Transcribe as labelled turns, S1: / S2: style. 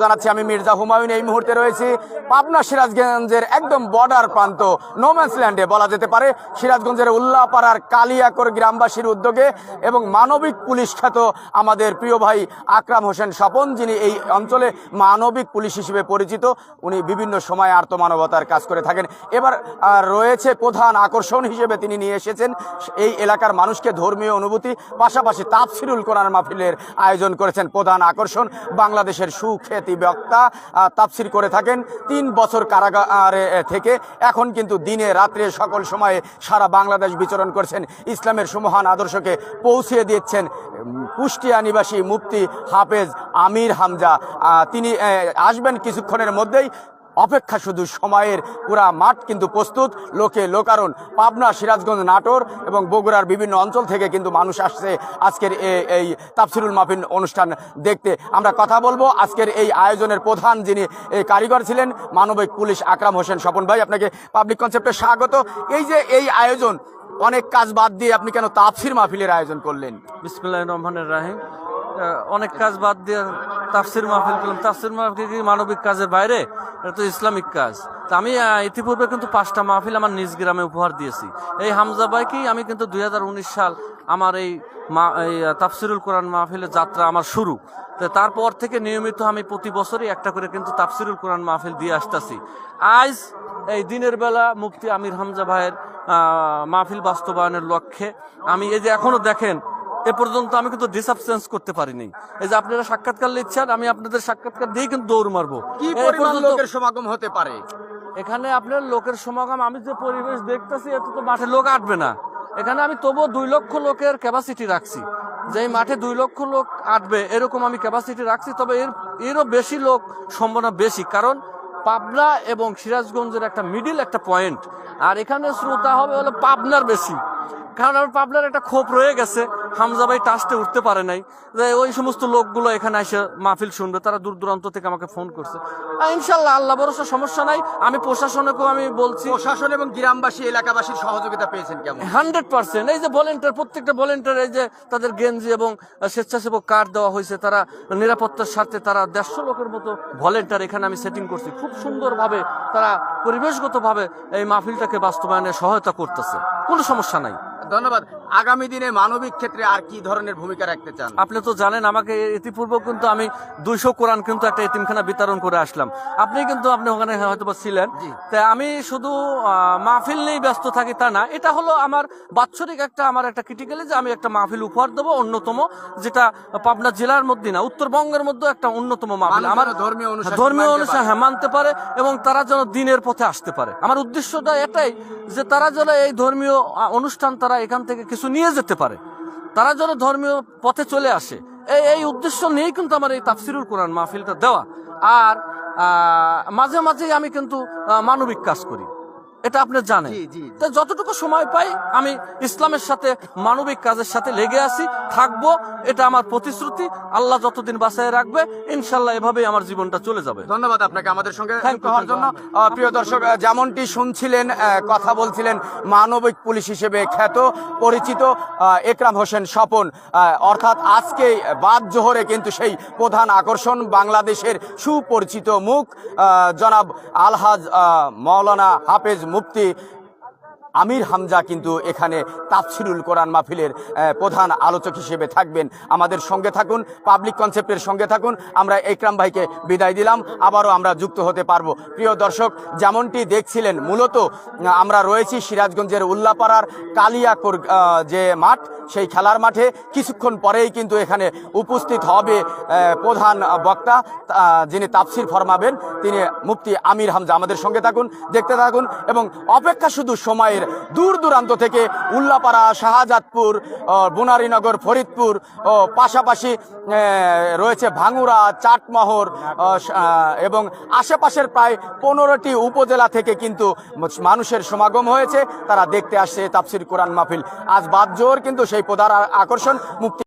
S1: জানাচ্ছি, আমি মির্জা হুমায়ুন এই মুহূর্তে রয়েছি পাবনা সিরাজগঞ্জের একদম বর্ডার প্রান্ত নোম্যান্স ল্যান্ডে বলা যেতে পারে। সিরাজগঞ্জের উল্লাপাড়ার কালিয়াকর গ্রামবাসীর উদ্যোগে এবং মানবিক পুলিশ খ্যাত আমাদের প্রিয় ভাই আকরাম হোসেন স্বপন, যিনি এই অঞ্চলে মানবিক পুলিশ হিসেবে পরিচিত, উনি বিভিন্ন সময় আর্তমানবতার কাজ করে থাকেন। এবার রয়েছে প্রধান আকর্ষণ হিসেবে তিনি নিয়ে এসেছেন, এই এলাকার মানুষকে ধর্মীয় অনুভূতি, পাশাপাশি তাফসিরুল কোরআন মাহফিলের আয়োজন করেছেন প্রধান আকর্ষণ। বাংলাদেশের সুখ্যাতি বক্তা তাফসির করে থাকেন তিন বছর কারাগারে থেকে। এখন কিন্তু দিনে রাত্রে সকল সময়ে সারা বাংলাদেশ বিচরণ করছেন। ইসলামের সুমহান আদর্শকে পৌঁছিয়ে দিচ্ছেন কুষ্টিয়া নিবাসী মুফতি হাফেজ আমির হামজা। তিনি আসবেন কিছুক্ষণের মধ্যেই। অপেক্ষা শুধু সময়ের পুরা মাঠ কিন্তু প্রস্তুত। লোকে লোকারণ, পাবনা, সিরাজগঞ্জ নাটোর এবং বগুড়ার বিভিন্ন অঞ্চল থেকে কিন্তু মানুষ আসছে আজকের এই তাফসিরুল মাহফিল অনুষ্ঠান দেখতে। আমরা কথা বলব আজকের এই আয়োজনের প্রধান যিনি এই কারিগর ছিলেন, মানবিক পুলিশ আকরাম হোসেন স্বপন ভাই। আপনাকে পাবলিক কনসেপ্টে স্বাগত। এই যে এই আয়োজন, অনেক কাজ বাদ দিয়ে আপনি কেন তাফসির মাহফিলের আয়োজন করলেন?
S2: বিসমিল্লাহ রহমানের রাহিম। অনেক কাজ বাদ দিয়ে তাফসির মাহফিল করলাম। তাফসির মাহফিল মানবিক কাজের বাইরে? এটা তো ইসলামিক কাজ। তা আমি ইতিপূর্বে কিন্তু পাঁচটা মাহফিল আমার নিজ গ্রামে উপহার দিয়েছি। এই হামজা বাইকেই আমি কিন্তু দু হাজার উনিশ সাল আমার এই মা- এই তাফসিরুল কোরআন মাহফিলের যাত্রা আমার শুরু। তো তারপর থেকে নিয়মিত আমি প্রতি বছরই একটা করে কিন্তু তাফসিরুল কোরআন মাহফিল দিয়ে আসতেছি। আজ এই দিনের বেলা মুফতি আমির হামজা ভাইয়ের মাহফিল বাস্তবায়নের লক্ষ্যে আমি এই যে এখনও দেখেন এ পর্যন্ত আমি কিন্তু ডিসাবসেন্স করতে পারিনি। এই যে আপনারা সাক্ষাৎকার নিচ্ছেন আমি আপনাদের সাক্ষাৎকার দিয়ে কিন্তু দৌড় মারবো।
S1: কি পরিমাণ লোকের সমাগম হতে পারে?
S2: এখানে আপনার লোকের সমাগম আমি যে পরিবেশ দেখতেছি এত তো মাঠে লোক আটবে না। এখানে আমি তবুও দুই লক্ষ লোকের ক্যাপাসিটি রাখছি। যে মাঠে দুই লক্ষ লোক আটবে এরকম আমি ক্যাপাসিটি রাখছি তবে এর এরও বেশি লোক সম্ভাবনা বেশি। কারণ পাবনা এবং সিরাজগঞ্জের একটা মিডিল একটা পয়েন্ট আর এখানে শ্রোতা হবে হলো পাবনার বেশি। কারণ আমার পাবনার একটা ক্ষোভ রয়ে গেছে। হামজা ভাই টাস্টে উঠতে পারে নাই। যে ওই সমস্ত লোকগুলো এখানে এসে মাহফিল শুনবে তারা দূর দূরান্ত থেকে আমাকে ফোন করছে। ইনশাল্লাহ আল্লাহ ভরসা সমস্যা নাই। আমি প্রশাসনকেও আমি বলছি
S1: প্রশাসন এবং গ্রামবাসী এলাকাবাসীর সহযোগিতা পেয়েছেন কেমন?
S2: Hundred percent. এই যে ভলেন্টিয়ার প্রত্যেকটা ভলেন্টিয়ার এই যে তাদের গেঞ্জি এবং স্বেচ্ছাসেবক কার্ড দেওয়া হয়েছে তারা নিরাপত্তার স্বার্থে তারা দেড়শো লোকের মতো ভলেন্টিয়ার এখানে আমি সেটিং করছি। খুব সুন্দরভাবে তারা পরিবেশগতভাবে এই মাহফিলটাকে বাস্তবায়নে সহায়তা করতেছে। কোনো সমস্যা নাই।
S1: ধন্যবাদ। আগামী দিনে মানবিক ক্ষেত্রে আর কি ধরনের ভূমিকা রাখতে চান?
S2: আপনি তো জানেন আমাকে ইতিপূর্বে কিন্তু আমি দুইশো কোরআন কিন্তু একটা এতিমখানা বিতরণ করে আসলাম। আপনি কিন্তু আপনি ওখানে হয়তো ছিলেন। তাই আমি শুধু মাহফিল নিয়েই ব্যস্ত থাকি তা না এটা হলো আমার বাৎসরিক একটা আমার একটা ক্রিটিক্যালি যে আমি একটা মাহফিল উপহার দেবো অন্যতম যেটা পাবনা জেলার মধ্যে না উত্তরবঙ্গের মধ্যে একটা অন্যতম মাহফিল। আমার
S1: ধর্মীয় অনুশাসন
S2: ধর্মীয় অনুষ্ঠান হ্যাঁ মানতে পারে এবং তারা যেন দিনের পথে আসতে পারে। আমার উদ্দেশ্যটা এটাই যে তারা যেন এই ধর্মীয় অনুষ্ঠান তারা এখান থেকে কিছু নিয়ে যেতে পারে। তারা যেন ধর্মীয় পথে চলে আসে। এই এই উদ্দেশ্য নিয়েই কিন্তু আমার এই তাফসিরুল কোরআন মাহফিলটা দেওয়া। আর মাঝে মাঝে আমি কিন্তু মানবিক কাজ করি। এটা আপনি জানেন। তো যতটুকু সময় পাই আমি ইসলামের সাথে মানবিক কাজের সাথে লেগে আছি থাকব এটা আমার প্রতিশ্রুতি। আল্লাহ যতদিন বাঁচায় রাখবে ইনশাল্লাহ এভাবেই আমার জীবনটা চলে যাবে।
S1: ধন্যবাদ আপনাকে আমাদের সঙ্গে হওয়ার জন্য। প্রিয় দর্শক যেমনটি শুনছিলেন কথা বলছিলেন মানবিক পুলিশ হিসেবে খ্যাত পরিচিত একরাম হোসেন স্বপন অর্থাৎ আজকে বাদ জোহরে কিন্তু সেই প্রধান আকর্ষণ বাংলাদেশের সুপরিচিত মুখ আহ, জনাব আলহাজ আহ, মাওলানা হাফেজ মুফতি আমির হামজা কিন্তু এখানে তাফসিরুল কোরআন মাহফিলের প্রধান আলোচক হিসেবে থাকবেন। আমাদের সঙ্গে থাকুন পাবলিক কনসেপ্টের সঙ্গে থাকুন। আমরা একরাম ভাইকে বিদায় দিলাম। আবারও আমরা যুক্ত হতে পারব। প্রিয় দর্শক, যেমনটি দেখছিলেন, মূলত আমরা রয়েছি সিরাজগঞ্জের উল্লাপাড়ার কালিয়াকুর যে মাঠ সেই খেলার মাঠে কিছুক্ষণ পরেই কিন্তু এখানে উপস্থিত হবে প্রধান বক্তা যিনি তাফসির ফরমাবেন, তিনি মুফতি আমির হামজা। আমাদের সঙ্গে থাকুন, দেখতে থাকুন এবং অপেক্ষা শুধু সময়ের দূর দূরান্ত থেকে উল্লাপাড়া, শাহজাদপুর বুনারীনগর, ফরিদপুর, ও, পাশাপাশি রয়েছে ভাঙুরা, চাটমহর এবং আশেপাশের প্রায় পনেরোটি উপজেলা থেকে কিন্তু মানুষের সমাগম হয়েছে। তারা দেখতে আসছে তাফসির কোরআন মাহফিল। আজ বাদ জোর, কিন্তু সেই প্রধান আকর্ষণ মুক্তি